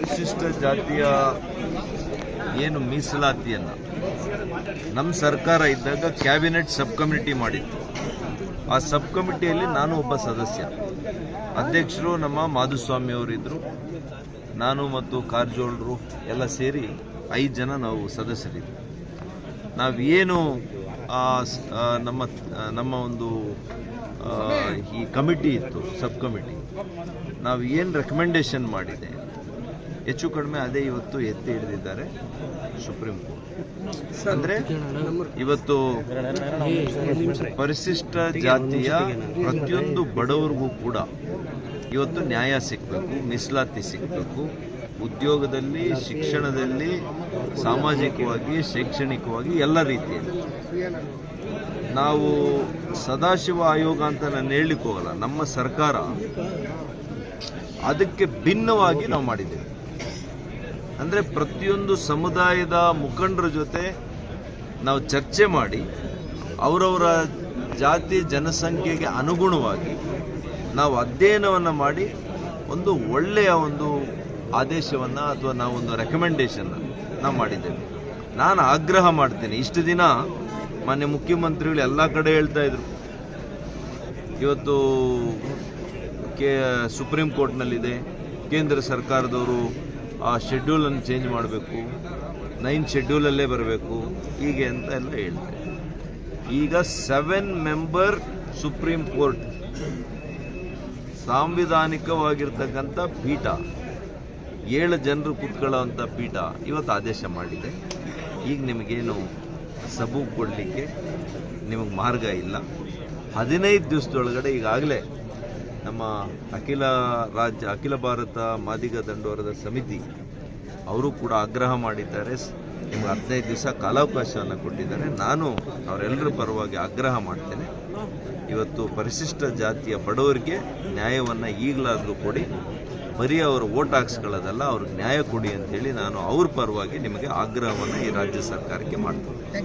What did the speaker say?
ಪರಿಶಿಷ್ಟ ಜಾತಿಯ ಏನು ಮೀಸಲಾತಿಯನ್ನು ನಮ್ಮ ಸರ್ಕಾರ ಇದ್ದಾಗ ಕ್ಯಾಬಿನೆಟ್ ಸಬ್ ಕಮಿಟಿ ಮಾಡಿತ್ತು. ಆ ಸಬ್ ಕಮಿಟಿಯಲ್ಲಿ ನಾನು ಒಬ್ಬ ಸದಸ್ಯ. ಅಧ್ಯಕ್ಷರು ನಮ್ಮ ಮಾಧುಸ್ವಾಮಿ ಅವರಿದ್ದರು ನಾನು ಮತ್ತು ಕಾರಜೋಳರು ಎಲ್ಲ ಸೇರಿ ಐದು ಜನ ನಾವು ಸದಸ್ಯರಿದ್ವಿ. ನಾವು ಏನು ನಮ್ಮ ನಮ್ಮ ಒಂದು ಈ ಕಮಿಟಿ ಇತ್ತು ಸಬ್ ಕಮಿಟಿ ನಾವು ಏನು ರೆಕಮೆಂಡೇಶನ್ ಮಾಡಿದೆ ಹೆಚ್ಚು ಕಡಿಮೆ ಅದೇ ಇವತ್ತು ಎತ್ತಿ ಹಿಡಿದಿದ್ದಾರೆ ಸುಪ್ರೀಂ ಕೋರ್ಟ್. ಅಂದ್ರೆ ಇವತ್ತು ಪರಿಶಿಷ್ಟ ಜಾತಿಯ ಪ್ರತಿಯೊಂದು ಬಡವರಿಗೂ ಕೂಡ ಇವತ್ತು ನ್ಯಾಯ ಸಿಗಬೇಕು ಮೀಸಲಾತಿ ಸಿಗಬೇಕು. ಉದ್ಯೋಗದಲ್ಲಿ ಶಿಕ್ಷಣದಲ್ಲಿ ಸಾಮಾಜಿಕವಾಗಿ ಶೈಕ್ಷಣಿಕವಾಗಿ ಎಲ್ಲ ರೀತಿಯಲ್ಲಿ. ನಾವು ಸದಾಶಿವ ಆಯೋಗ ಅಂತ ನಾನು ಹೇಳಲಿಕ್ಕೆ ಹೋಗಲ್ಲ ನಮ್ಮ ಸರ್ಕಾರ ಅದಕ್ಕೆ ಭಿನ್ನವಾಗಿ ನಾವು ಮಾಡಿದ್ದೇವೆ. ಅಂದರೆ ಪ್ರತಿಯೊಂದು ಸಮುದಾಯದ ಮುಖಂಡರ ಜೊತೆ ನಾವು ಚರ್ಚೆ ಮಾಡಿ ಅವರವರ ಜಾತಿ ಜನಸಂಖ್ಯೆಗೆ ಅನುಗುಣವಾಗಿ ನಾವು ಅಧ್ಯಯನವನ್ನು ಮಾಡಿ ಒಂದು ಒಳ್ಳೆಯ ಒಂದು ಆದೇಶವನ್ನು ಅಥವಾ ನಾವು ಒಂದು ರೆಕಮೆಂಡೇಶನ್ನ ನಾವು ಮಾಡಿದ್ದೇವೆ. ನಾನು ಆಗ್ರಹ ಮಾಡ್ತೇನೆ. ಇಷ್ಟು ದಿನ ಮಾನ್ಯ ಮುಖ್ಯಮಂತ್ರಿಗಳು ಎಲ್ಲ ಕಡೆ ಹೇಳ್ತಾ ಇದ್ರು. ಇವತ್ತು ಕೆ, ಸುಪ್ರೀಂ ಕೋರ್ಟ್ನಲ್ಲಿದೆ. ಕೇಂದ್ರ ಸರ್ಕಾರದವರು ಆ ಶೆಡ್ಯೂಲನ್ನು ಚೇಂಜ್ ಮಾಡಬೇಕು. ನೈನ್ ಶೆಡ್ಯೂಲಲ್ಲೇ ಬರಬೇಕು. ಹೀಗೆ ಅಂತ ಎಲ್ಲ ಹೇಳ್ತಾರೆ. ಈಗ ಸೆವೆನ್ ಮೆಂಬರ್ ಸುಪ್ರೀಂ ಕೋರ್ಟ್ ಸಾಂವಿಧಾನಿಕವಾಗಿರ್ತಕ್ಕಂಥ ಪೀಠ. ಏಳು ಜನರು ಕೂತ್ಕೊಳ್ಳೋವಂಥ ಪೀಠ ಇವತ್ತು ಆದೇಶ ಮಾಡಿದೆ. ಈಗ ನಿಮಗೇನು ಸಬು ಕೊಡಲಿಕ್ಕೆ ನಿಮಗೆ ಮಾರ್ಗ ಇಲ್ಲ. ಹದಿನೈದು ದಿವಸದೊಳಗಡೆ ಈಗಾಗಲೇ ನಮ್ಮ ಅಖಿಲ ರಾಜ್ಯ ಅಖಿಲ ಭಾರತ ಮಾದಿಗ ದಂಡೋರದ ಸಮಿತಿ ಅವರು ಕೂಡ ಆಗ್ರಹ ಮಾಡಿದ್ದಾರೆ. ಸ್- ನಿಮ್ಗೆ ಹದಿನೈದು ದಿವಸ ಕಾಲಾವಕಾಶವನ್ನು ಕೊಟ್ಟಿದ್ದಾರೆ. ನಾನು ಅವರೆಲ್ಲರ ಪರವಾಗಿ ಆಗ್ರಹ ಮಾಡ್ತೇನೆ. ಇವತ್ತು ಪರಿಶಿಷ್ಟ ಜಾತಿಯ ಬಡವರಿಗೆ ನ್ಯಾಯವನ್ನು ಈಗಲಾದರೂ ಕೊಡಿ. ಬರೀ ಅವರು ಓಟ್ ಹಾಕ್ಸ್ಕೊಳ್ಳೋದಲ್ಲ ಅವ್ರಿಗೆ ನ್ಯಾಯ ಕೊಡಿ ಅಂತೇಳಿ ನಾನು ಅವ್ರ ಪರವಾಗಿ ನಿಮಗೆ ಆಗ್ರಹವನ್ನು ಈ ರಾಜ್ಯ ಸರ್ಕಾರಕ್ಕೆ ಮಾಡ್ತೇನೆ.